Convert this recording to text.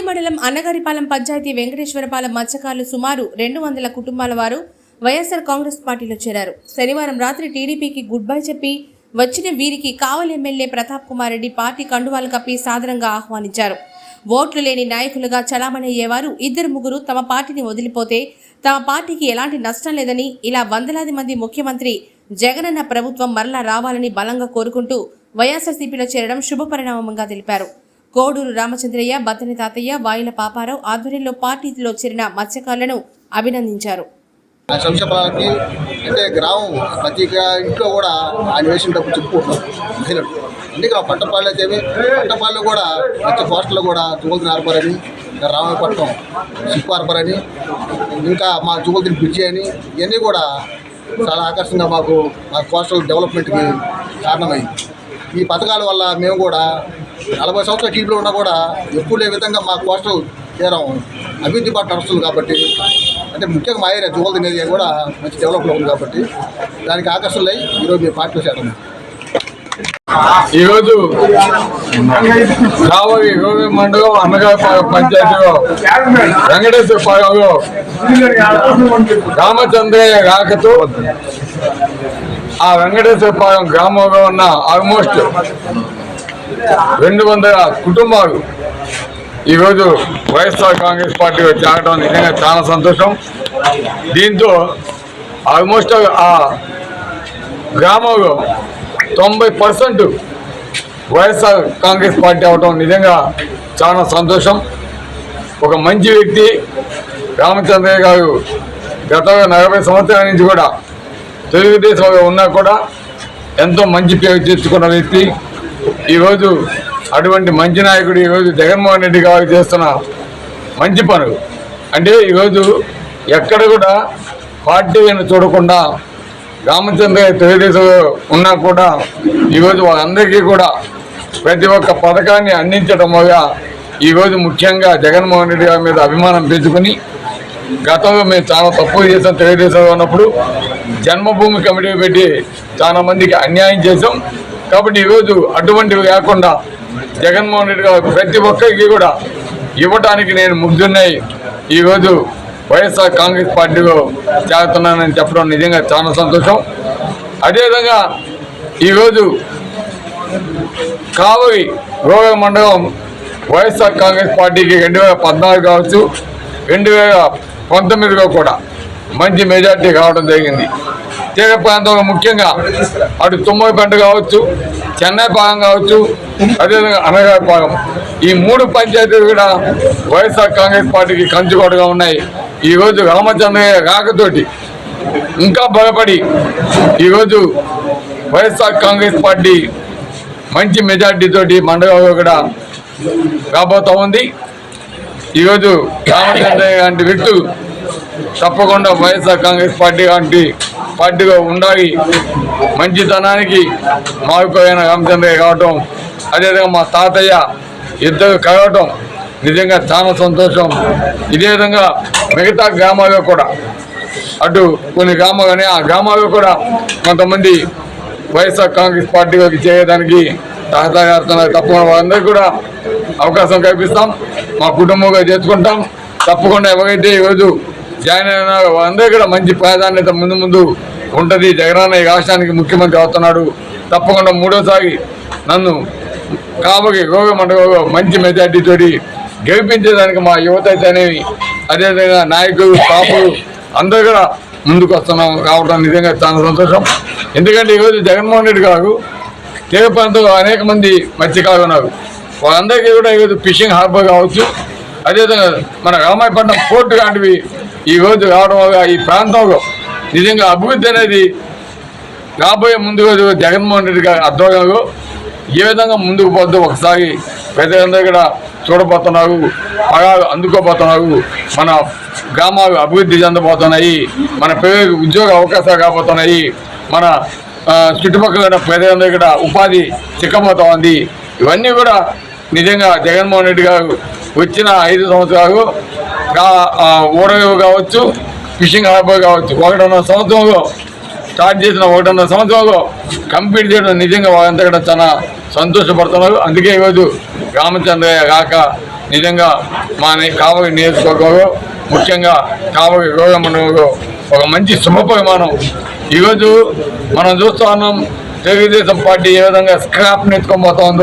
మండలం అన్నగారిపాలెం పంచాయతీ వెంకటేశ్వరపాలెం మత్స్యకారులు సుమారు రెండు వందల కుటుంబాల వారు వైఎస్ఆర్ కాంగ్రెస్ పార్టీలో చేరారు. శనివారం రాత్రి టీడీపీకి గుడ్ బై చెప్పి వచ్చిన వీరికి కావలి ఎమ్మెల్యే ప్రతాప్ కుమార్ రెడ్డి పార్టీ కండువాలు కప్పి సాదరంగా ఆహ్వానించారు. ఓట్లు లేని నాయకులుగా చలామణయ్యేవారు ఇద్దరు ముగ్గురు తమ పార్టీని వదిలిపోతే తమ పార్టీకి ఎలాంటి నష్టం లేదని ఇలా వందలాది మంది ముఖ్యమంత్రి జగనన్న ప్రభుత్వం మరలా రావాలని బలంగా కోరుకుంటూ వైఎస్ఆర్సీపీలో చేరడం శుభపరిణామంగా తెలిపారు. కోడూరు రామచంద్రయ్య బత్తని తాతయ్య వాయుల పాపారావు ఆధ్వర్యంలో పార్టీలో చేరిన మత్స్యకారులను అభినందించారు. ఆ అంటే గ్రామం ప్రతి ఇంట్లో కూడా ఆయన వేసినప్పుడు డబ్బు మహిళలు. అందుకే ఆ పట్టపాళ్ళు అయితే పట్టపాళ్ళు కూడా ప్రతి పోస్టులు కూడా జుగులు నార్పరని రామాయపట్నం అని ఇంకా మా జుగులు బ్రిడ్జి అని ఇవన్నీ కూడా చాలా ఆకర్షణగా మాకు మా కోస్టల్ డెవలప్మెంట్కి కారణమైంది. ఈ పథకాల వల్ల మేము కూడా నలభై సంవత్సరాల టీంలో ఉన్నా కూడా ఎప్పుడు లే విధంగా మా కోస్టల్ తీరం అభివృద్ధి పాటు నడుస్తుంది కాబట్టి అంటే ముఖ్యంగా మా ఏరియా జువల్ ఏరియా కూడా మంచి డెవలప్లో ఉంది కాబట్టి దానికి ఆకర్షణలై ఈరోజు మీ పార్టీలో చేరడం. ఈరోజు కావలి ఇరవై మండలం అన్నగారి పంచాయతీలో వెంకటేశ్వర పాలెంలో రామచంద్రయ్య రాకతో ఆ వెంకటేశ్వర పాలెం గ్రామంలో ఉన్న ఆల్మోస్ట్ రెండు వందల కుటుంబాలు ఈరోజు వైఎస్ఆర్ కాంగ్రెస్ పార్టీ చేరడం నిజంగా చాలా సంతోషం. దీంతో ఆల్మోస్ట్ ఆ గ్రామంలో తొంభై పర్సెంట్ వైఎస్ఆర్ కాంగ్రెస్ పార్టీ అవడం నిజంగా చాలా సంతోషం. ఒక మంచి వ్యక్తి రామచంద్రయ్య గారు గత నలభై సంవత్సరాల నుంచి కూడా తెలుగుదేశంలో ఉన్నా కూడా ఎంతో మంచి పేరు తెచ్చుకున్న వ్యక్తి. ఈరోజు అటువంటి మంచి నాయకుడు ఈరోజు జగన్మోహన్ రెడ్డి గారు చేస్తున్న మంచి పనులు అంటే ఈరోజు ఎక్కడ కూడా పార్టీ అని చూడకుండా రామచంద్రయ్య తెలుగుదేశం ఉన్నా కూడా ఈరోజు వాళ్ళందరికీ కూడా ప్రతి ఒక్క పథకాన్ని అందించడం వల్ల ఈరోజు ముఖ్యంగా జగన్మోహన్ రెడ్డి గారి మీద అభిమానం పెంచుకొని గతంలో మేము చాలా తప్పులు చేసాం తెలుగుదేశంలో ఉన్నప్పుడు. జన్మభూమి కమిటీ పెట్టి చాలా మందికి అన్యాయం చేసాం కాబట్టి ఈరోజు అటువంటివి కాకుండా జగన్మోహన్ రెడ్డి గారు ప్రతి ఒక్కరికి కూడా ఇవ్వటానికి నేను ముగ్ధున్నాయి ఈరోజు వైఎస్ఆర్ కాంగ్రెస్ పార్టీలో చేరుతున్నానని చెప్పడం నిజంగా చాలా సంతోషం. అదేవిధంగా ఈరోజు కావలి రోగ మండలం వైఎస్ఆర్ కాంగ్రెస్ పార్టీకి రెండు వేల పద్నాలుగు కావచ్చు రెండు వేల పంతొమ్మిదిలో కూడా మంచి మెజార్టీ కావడం జరిగింది. తీర ప్రాంతంలో ముఖ్యంగా అటు తుమ్మలపేట కావచ్చు చెన్నై భాగం కావచ్చు అదేవిధంగా అనగాపాలెం ఈ మూడు పంచాయతీలు కూడా వైఎస్ఆర్ కాంగ్రెస్ పార్టీకి కంచుకోటగా ఉన్నాయి. ఈరోజు రామచంద్రయ్య రాకతోటి ఇంకా బలపడి ఈరోజు వైఎస్ఆర్ కాంగ్రెస్ పార్టీ మంచి మెజార్టీతోటి మండలంలో కూడా రాబోతా ఉంది. ఈరోజు రామచంద్రయ్య లాంటి వ్యక్తులు తప్పకుండా వైఎస్ఆర్ కాంగ్రెస్ పార్టీ లాంటి పార్టీలో ఉండాలి. మంచితనానికి మారిపోయిన రామచంద్రయ్య కావటం అదేవిధంగా మా తాతయ్య ఇద్దరు కలవటం నిజంగా చాలా సంతోషం. ఇదే విధంగా మిగతా గ్రామాల్లో కూడా అటు కొన్ని గ్రామాలని ఆ గ్రామాల్లో కూడా కొంతమంది వైఎస్ఆర్ కాంగ్రెస్ పార్టీలోకి చేయడానికి సహకారుతున్నారు తప్పకుండా వాళ్ళందరికీ కూడా అవకాశం కల్పిస్తాం. మా కుటుంబంగా చేసుకుంటాం తప్పకుండా ఎవరైతే ఈరోజు జాయిన్ అయినారో వాళ్ళందరికీ కూడా మంచి ప్రాధాన్యత ముందు ముందు ఉంటుంది. జగనన్న ఈ రాష్ట్రానికి ముఖ్యమంత్రి అవుతున్నాడు. తప్పకుండా మూడోసారి నన్ను కాబట్టి రోగ మండలంలో మంచి మెజార్టీతోటి గెలిపించేదానికి మా యువత అయితేనేమి అదేవిధంగా నాయకులు కాపులు అందరూ కూడా ముందుకు వస్తున్నాం. కావడం నిజంగా చాలా సంతోషం. ఎందుకంటే ఈరోజు జగన్మోహన్ రెడ్డి గారు తీర ప్రాంతంలో అనేక మంది మత్స్యకారులు ఉన్నారు. వాళ్ళందరికీ కూడా ఈరోజు ఫిషింగ్ హార్బర్ కావచ్చు. అదేవిధంగా మన రామాయపట్నం పోర్టు లాంటివి ఈరోజు రావడం వల్ల ఈ ప్రాంతంలో నిజంగా అభివృద్ధి అనేది రాబోయే ముందు జగన్మోహన్ రెడ్డి గారి కాదు ఏ విధంగా ముందుకు పోద్దో ఒకసారి ప్రజలందరూ కూడా చూడబోతున్నారు పగాలు అందుకోబోతున్నారు. మన గ్రామాలు అభివృద్ధి చెందబోతున్నాయి మన పిల్లలకు ఉద్యోగ అవకాశాలు కాబోతున్నాయి మన చుట్టుపక్కల ఉన్న ప్రజలందరూ కూడా ఉపాధి చిక్కబోతా ఇవన్నీ కూడా నిజంగా జగన్మోహన్ రెడ్డి గారు వచ్చిన ఐదు సంవత్సరాలు ఊరగవు కావచ్చు ఫిషింగ్ హార్బర్ కావచ్చు. ఒకటిన్నర సంవత్సరంలో స్టార్ట్ చేసిన ఒకటిన్నర సంవత్సరంలో కంప్లీట్ చేయడం నిజంగా వాళ్ళంతా కూడా చాలా సంతోషపడుతున్నారు. అందుకే ఈరోజు రామచంద్రయ్య కాక నిజంగా మా కావలి నియోజకవర్గంలో ముఖ్యంగా కావలి గౌరవ ఒక మంచి శుభపరిమాణం. ఈరోజు మనం చూస్తా ఉన్నాం తెలుగుదేశం పార్టీ ఏ విధంగా స్క్రాప్ నెత్తుకొని పోతా ఉందో.